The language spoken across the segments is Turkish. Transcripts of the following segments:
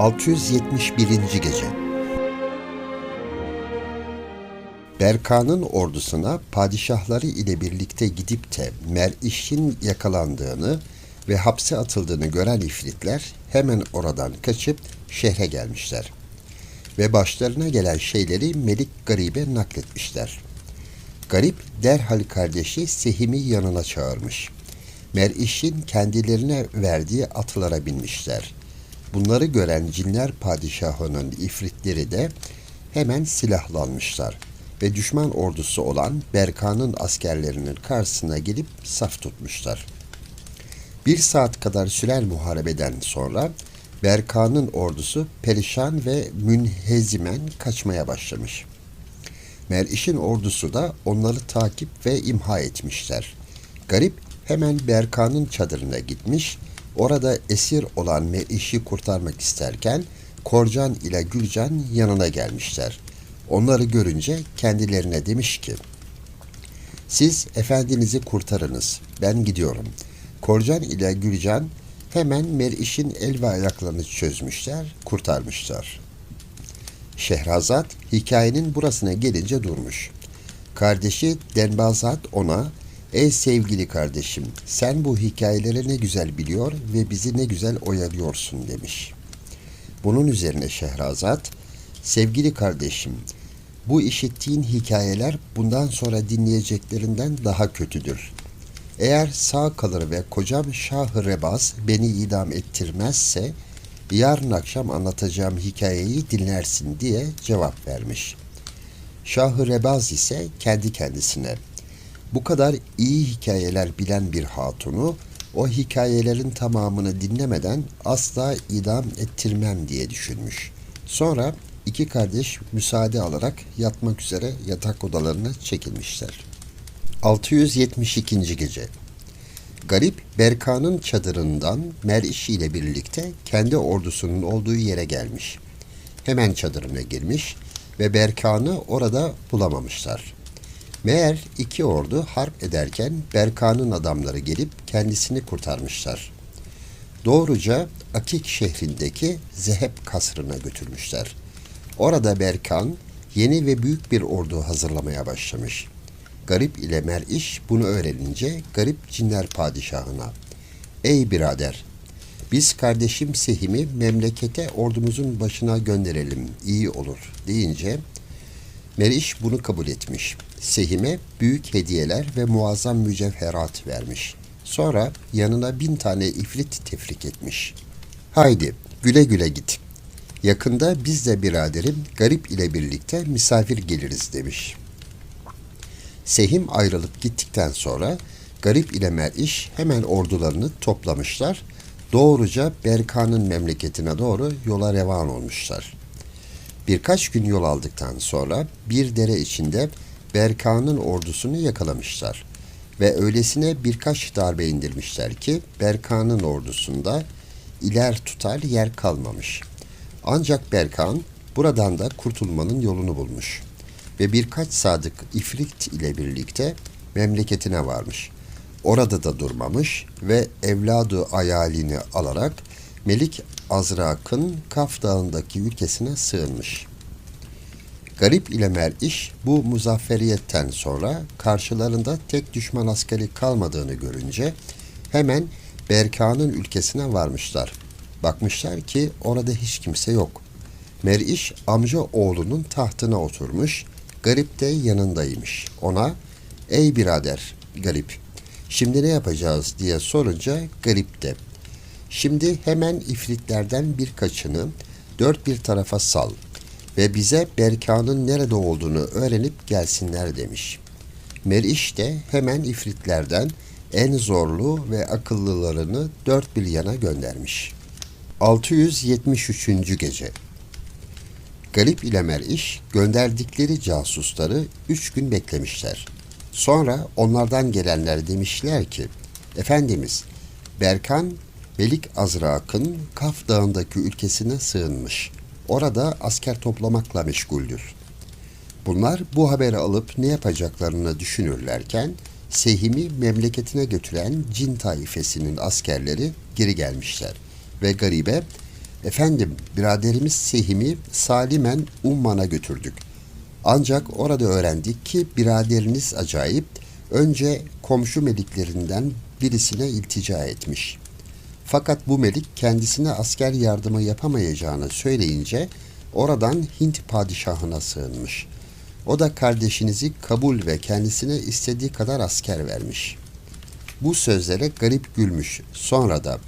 671. Gece Berka'nın ordusuna padişahları ile birlikte gidip de Meriş'in yakalandığını ve hapse atıldığını gören ifritler hemen oradan kaçıp şehre gelmişler. Ve başlarına gelen şeyleri Melik Garip'e nakletmişler. Garip derhal kardeşi Sehim'i yanına çağırmış. Meriş'in kendilerine verdiği atlara binmişler. Bunları gören cinler padişahının ifritleri de hemen silahlanmışlar ve düşman ordusu olan Berka'nın askerlerinin karşısına gelip saf tutmuşlar. Bir saat kadar süren muharebeden sonra Berka'nın ordusu perişan ve münhezimen kaçmaya başlamış. Meriş'in ordusu da onları takip ve imha etmişler. Garip hemen Berka'nın çadırına gitmiş, orada esir olan Meriş'i kurtarmak isterken Korcan ile Gülcan yanına gelmişler. Onları görünce kendilerine demiş ki, siz efendinizi kurtarınız, ben gidiyorum. Korcan ile Gülcan hemen Meriş'in el ve ayaklarını çözmüşler, kurtarmışlar. Şehrazat hikayenin burasına gelince durmuş. Kardeşi Denbazat ona, ''Ey sevgili kardeşim, sen bu hikayeleri ne güzel biliyor ve bizi ne güzel oyalıyorsun.'' demiş. Bunun üzerine Şehrazat, ''Sevgili kardeşim, bu işittiğin hikayeler bundan sonra dinleyeceklerinden daha kötüdür. Eğer sağ kalır ve kocam Şah-ı Rebaz beni idam ettirmezse, yarın akşam anlatacağım hikayeyi dinlersin diye cevap vermiş. Şah-ı Rebaz ise kendi kendisine, bu kadar iyi hikayeler bilen bir hatunu, o hikayelerin tamamını dinlemeden asla idam ettirmem diye düşünmüş. Sonra iki kardeş müsaade alarak yatmak üzere yatak odalarına çekilmişler. 672. Gece Garip Berka'nın çadırından Merişi ile birlikte kendi ordusunun olduğu yere gelmiş. Hemen çadırına girmiş ve Berkan'ı orada bulamamışlar. Meğer iki ordu harp ederken Berka'nın adamları gelip kendisini kurtarmışlar. Doğruca Akik şehrindeki Zehep kasrına götürmüşler. Orada Berkan yeni ve büyük bir ordu hazırlamaya başlamış. Garip ile Mer'iş bunu öğrenince Garip cinler padişahına Ey birader! Biz kardeşim Sehim'i memlekete ordumuzun başına gönderelim, iyi olur deyince Meriş bunu kabul etmiş. Sehim'e büyük hediyeler ve muazzam mücevherat vermiş. Sonra yanına bin tane ifrit tefrik etmiş. Haydi güle güle git. Yakında biz de biraderim garip ile birlikte misafir geliriz demiş. Sehim ayrılıp gittikten sonra Garip ile Meriş hemen ordularını toplamışlar. Doğruca Berka'nın memleketine doğru yola revan olmuşlar. Birkaç gün yol aldıktan sonra bir dere içinde Berka'nın ordusunu yakalamışlar ve öylesine birkaç darbe indirmişler ki Berka'nın ordusunda iler tutar yer kalmamış. Ancak Berkan buradan da kurtulmanın yolunu bulmuş ve birkaç sadık ifrit ile birlikte memleketine varmış. Orada da durmamış ve evladı ayalini alarak Melik Azrak'ın Kaf Dağı'ndaki ülkesine sığınmış. Garip ile Mer'iş bu muzafferiyetten sonra karşılarında tek düşman askeri kalmadığını görünce hemen Berka'nın ülkesine varmışlar. Bakmışlar ki orada hiç kimse yok. Mer'iş amca oğlunun tahtına oturmuş, Garip de yanındaymış. Ona, ''Ey birader, Garip, şimdi ne yapacağız?'' diye sorunca Garip de, ''Şimdi hemen ifritlerden birkaçını dört bir tarafa sal ve bize Berka'nın nerede olduğunu öğrenip gelsinler.'' demiş. Meriş de hemen ifritlerden en zorlu ve akıllılarını dört bir yana göndermiş. 673. Gece Garip ile Meriş gönderdikleri casusları üç gün beklemişler. Sonra onlardan gelenler demişler ki, Efendimiz, Berkan Melik Azrak'ın Kaf Dağı'ndaki ülkesine sığınmış. Orada asker toplamakla meşguldür. Bunlar bu haberi alıp ne yapacaklarını düşünürlerken Sehim'i memleketine götüren cin taifesinin askerleri geri gelmişler ve garibe Efendim, biraderimiz Sehim'i salimen Umman'a götürdük. Ancak orada öğrendik ki biraderiniz acayip, önce komşu meliklerinden birisine iltica etmiş. Fakat bu melik kendisine asker yardımı yapamayacağını söyleyince oradan Hint padişahına sığınmış. O da kardeşinizi kabul ve kendisine istediği kadar asker vermiş. Bu sözlere garip gülmüş. Sonra da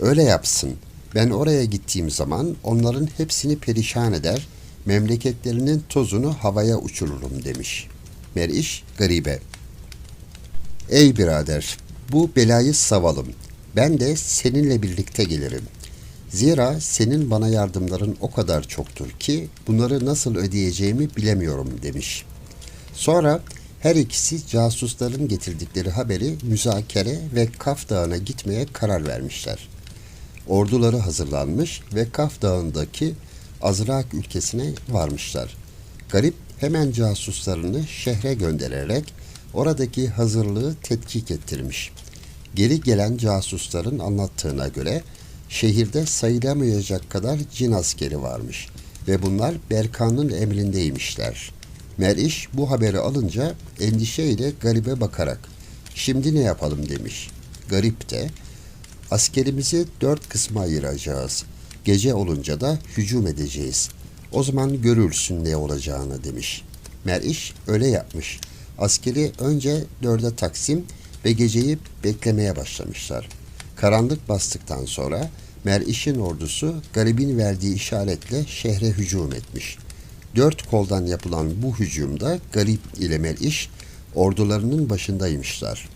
öyle yapsın. Ben oraya gittiğim zaman onların hepsini perişan eder, memleketlerinin tozunu havaya uçururum demiş. Meriş garibe. Ey birader, bu belayı savalım. Ben de seninle birlikte gelirim. Zira senin bana yardımların o kadar çoktur ki bunları nasıl ödeyeceğimi bilemiyorum demiş. Sonra her ikisi casusların getirdikleri haberi müzakere ve Kaf Dağı'na gitmeye karar vermişler. Orduları hazırlanmış ve Kaf Dağı'ndaki Azrak ülkesine varmışlar. Garip hemen casuslarını şehre göndererek oradaki hazırlığı tetkik ettirmiş. Geri gelen casusların anlattığına göre şehirde sayılamayacak kadar cin askeri varmış ve bunlar Berkan'ın emrindeymişler. Meriş bu haberi alınca endişeyle garibe bakarak şimdi ne yapalım demiş. Garip de askerimizi dört kısma ayıracağız. Gece olunca da hücum edeceğiz. O zaman görürsün ne olacağını demiş. Meriş öyle yapmış. Askeri önce dörde taksim ve geceyi beklemeye başlamışlar. Karanlık bastıktan sonra Meriş'in ordusu garibin verdiği işaretle şehre hücum etmiş. Dört koldan yapılan bu hücumda garip ile Meriş ordularının başındaymışlar.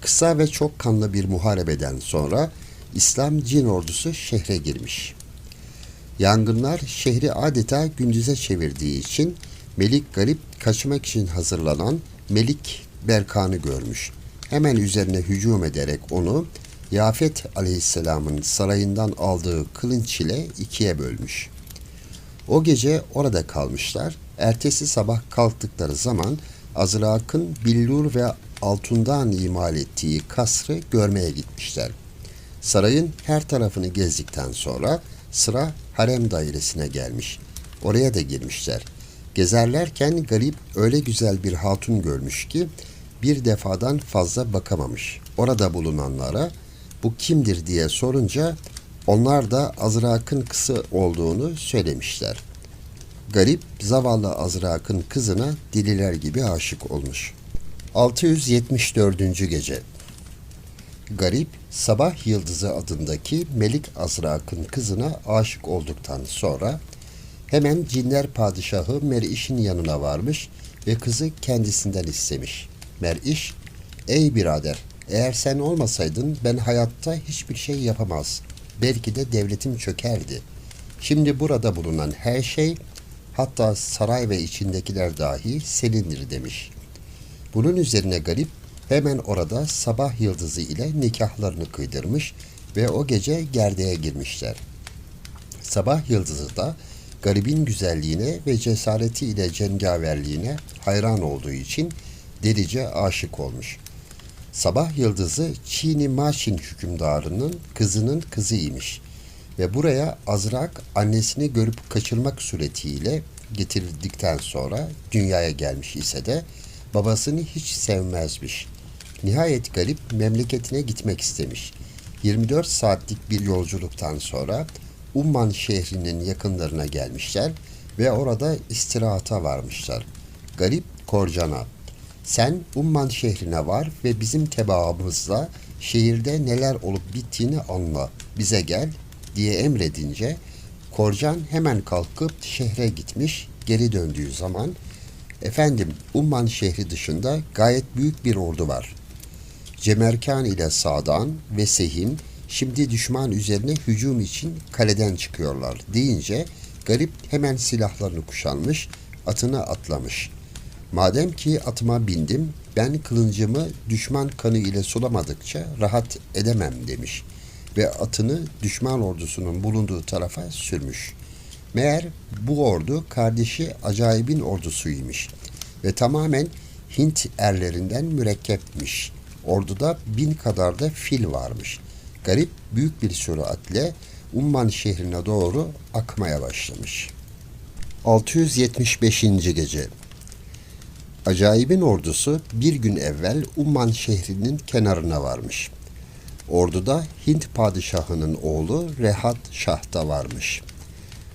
Kısa ve çok kanlı bir muharebeden sonra İslam cin ordusu şehre girmiş. Yangınlar şehri adeta gündüze çevirdiği için Melik Garip kaçmak için hazırlanan Melik Berkan'ı görmüş. Hemen üzerine hücum ederek onu Yafet aleyhisselamın sarayından aldığı kılınç ile ikiye bölmüş. O gece orada kalmışlar. Ertesi sabah kalktıkları zaman Azrak'ın billur ve altından imal ettiği kasrı görmeye gitmişler. Sarayın her tarafını gezdikten sonra sıra harem dairesine gelmiş. Oraya da girmişler. Gezerlerken garip öyle güzel bir hatun görmüş ki bir defadan fazla bakamamış. Orada bulunanlara bu kimdir diye sorunca onlar da Azrak'ın kızı olduğunu söylemişler. Garip zavallı Azrak'ın kızına dililer gibi aşık olmuş. 674. gece Garip Sabah Yıldızı adındaki Melik Azrak'ın kızına aşık olduktan sonra hemen cinler padişahı Meriş'in yanına varmış ve kızı kendisinden istemiş. Meriş, ey birader eğer sen olmasaydın ben hayatta hiçbir şey yapamaz. Belki de devletim çökerdi. Şimdi burada bulunan her şey hatta saray ve içindekiler dahi senindir demiş. Bunun üzerine garip hemen orada sabah yıldızı ile nikahlarını kıydırmış ve o gece gerdeğe girmişler. Sabah yıldızı da garibin güzelliğine ve cesareti ile cengaverliğine hayran olduğu için delice aşık olmuş. Sabah Yıldızı Çini Maşin hükümdarının kızının kızıymış ve buraya Azrak annesini görüp kaçırmak suretiyle getirildikten sonra dünyaya gelmiş ise de babasını hiç sevmezmiş. Nihayet garip memleketine gitmek istemiş. 24 saatlik bir yolculuktan sonra Umman şehrinin yakınlarına gelmişler ve orada istirahata varmışlar. Garip Korcan'a sen Umman şehrine var ve bizim tebaamızla şehirde neler olup bittiğini anla. Bize gel diye emredince Korcan hemen kalkıp şehre gitmiş. Geri döndüğü zaman efendim Umman şehri dışında gayet büyük bir ordu var. Cemerkan ile Sadan ve Sehim şimdi düşman üzerine hücum için kaleden çıkıyorlar deyince garip hemen silahlarını kuşanmış, atına atlamış. Madem ki atıma bindim, ben kılıncımı düşman kanı ile sulamadıkça rahat edemem demiş ve atını düşman ordusunun bulunduğu tarafa sürmüş. Meğer bu ordu kardeşi acayibin ordusuymuş ve tamamen Hint erlerinden mürekkepmiş. Orduda bin kadar da fil varmış. Garip büyük bir süratle Umman şehrine doğru akmaya başlamış. 675. gece Acayibin ordusu bir gün evvel Umman şehrinin kenarına varmış. Orduda Hint padişahının oğlu Rehat Şah da varmış.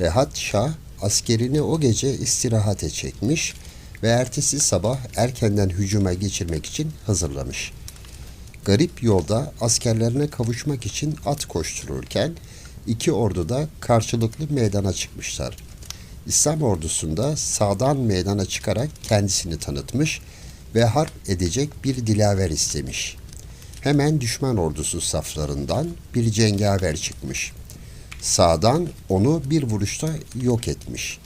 Rehat Şah askerini o gece istirahate çekmiş ve ertesi sabah erkenden hücuma geçirmek için hazırlamış. Garip yolda askerlerine kavuşmak için at koştururken iki ordu da karşılıklı meydana çıkmışlar. İslam ordusunda sağdan meydana çıkarak kendisini tanıtmış ve harp edecek bir dilaver istemiş. Hemen düşman ordusu saflarından bir cengaver çıkmış. Sağdan onu bir vuruşta yok etmiş.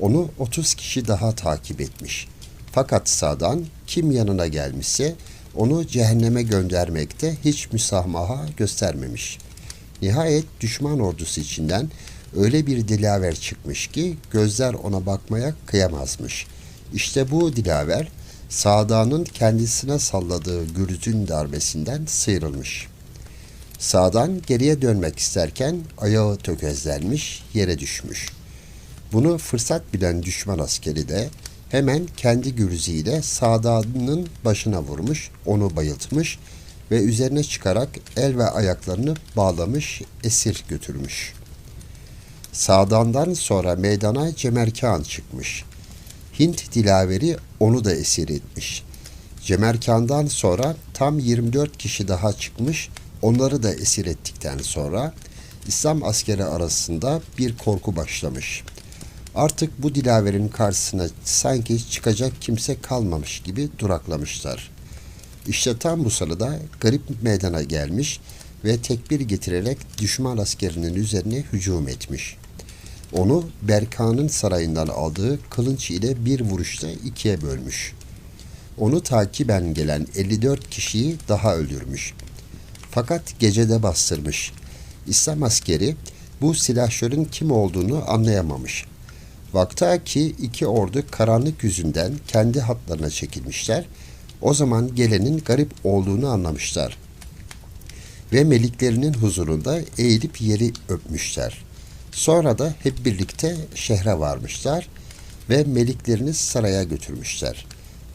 Onu 30 kişi daha takip etmiş. Fakat sağdan kim yanına gelmişse onu cehenneme göndermekte hiç müsamaha göstermemiş. Nihayet düşman ordusu içinden öyle bir dilaver çıkmış ki gözler ona bakmaya kıyamazmış. İşte bu dilaver Sağda'nın kendisine salladığı gürültün darbesinden sıyrılmış. Sağdan geriye dönmek isterken ayağı tökezlenmiş, yere düşmüş. Bunu fırsat bilen düşman askeri de hemen kendi gürüzüyle Sağda'nın başına vurmuş, onu bayıltmış ve üzerine çıkarak el ve ayaklarını bağlamış, esir götürmüş. Sağdandan sonra meydana Cemerkan çıkmış. Hint dilaveri onu da esir etmiş. Cemerkan'dan sonra tam 24 kişi daha çıkmış, onları da esir ettikten sonra İslam askeri arasında bir korku başlamış. Artık bu dilaverin karşısına sanki çıkacak kimse kalmamış gibi duraklamışlar. İşte tam bu sırada garip meydana gelmiş ve tekbir getirerek düşman askerinin üzerine hücum etmiş. Onu Berkan'ın sarayından aldığı kılınç ile bir vuruşta ikiye bölmüş. Onu takiben gelen 54 kişiyi daha öldürmüş. Fakat gecede bastırmış. İslam askeri bu silahşörün kim olduğunu anlayamamış. Vakta ki iki ordu karanlık yüzünden kendi hatlarına çekilmişler. O zaman gelenin garip olduğunu anlamışlar. Ve meliklerinin huzurunda eğilip yeri öpmüşler. Sonra da hep birlikte şehre varmışlar ve meliklerini saraya götürmüşler.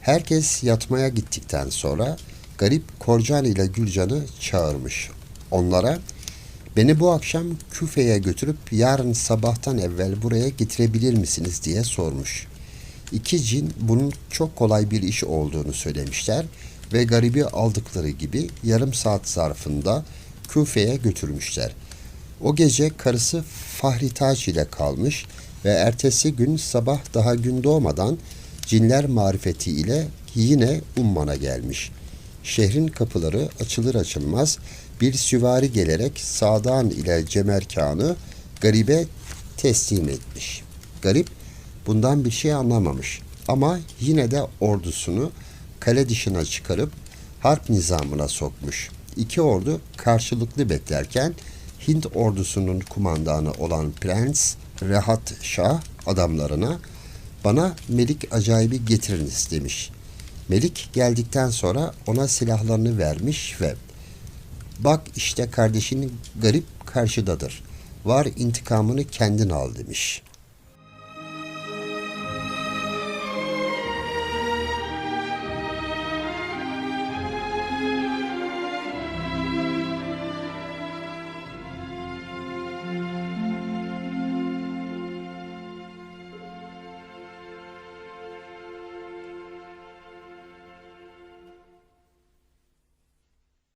Herkes yatmaya gittikten sonra garip Korcan ile Gülcan'ı çağırmış. Onlara beni bu akşam Küfe'ye götürüp yarın sabahtan evvel buraya getirebilir misiniz diye sormuş. İki cin bunun çok kolay bir iş olduğunu söylemişler ve garibi aldıkları gibi yarım saat zarfında Küfe'ye götürmüşler. O gece karısı Fahri Taç ile kalmış ve ertesi gün sabah daha gün doğmadan cinler marifeti ile yine Umman'a gelmiş. Şehrin kapıları açılır açılmaz bir süvari gelerek Sadan ile Cemerkan'ı garibe teslim etmiş. Garip bundan bir şey anlamamış ama yine de ordusunu kale dışına çıkarıp harp nizamına sokmuş. İki ordu karşılıklı beklerken Hint ordusunun kumandanı olan Prens Rehat Şah adamlarına bana Melik acayibi getiriniz demiş. Melik geldikten sonra ona silahlarını vermiş ve bak işte kardeşinin garip karşıdadır. Var intikamını kendin al demiş.''